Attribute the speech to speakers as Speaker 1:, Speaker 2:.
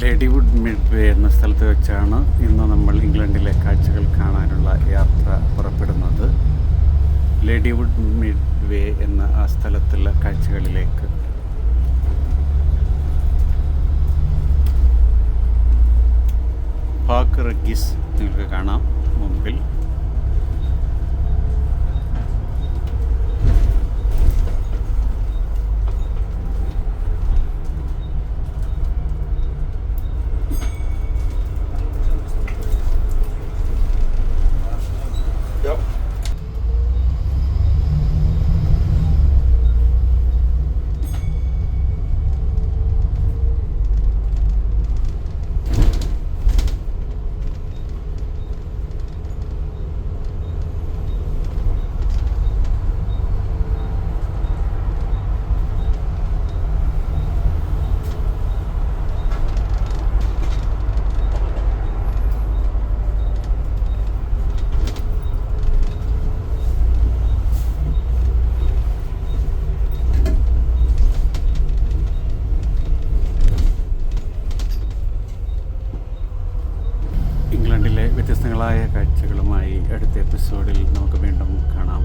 Speaker 1: ലേഡിവുഡ് Midway എന്ന സ്ഥലത്ത് വെച്ചാണ് ഇന്ന് നമ്മൾ ഇംഗ്ലണ്ടിലെ കാഴ്ചകൾ കാണാനുള്ള യാത്ര പുറപ്പെടുന്നത്. ലേഡിവുഡ് മിഡ് വേ എന്ന ആ സ്ഥലത്തുള്ള കാഴ്ചകളിലേക്ക്. പാക്ക് റഗീസ് നിങ്ങൾക്ക് കാണാം മുമ്പിൽ. ഇംഗ്ലണ്ടിലെ വ്യത്യസ്തങ്ങളായ കാഴ്ചകളുമായി അടുത്ത എപ്പിസോഡിൽ നമുക്ക് വീണ്ടും കാണാം.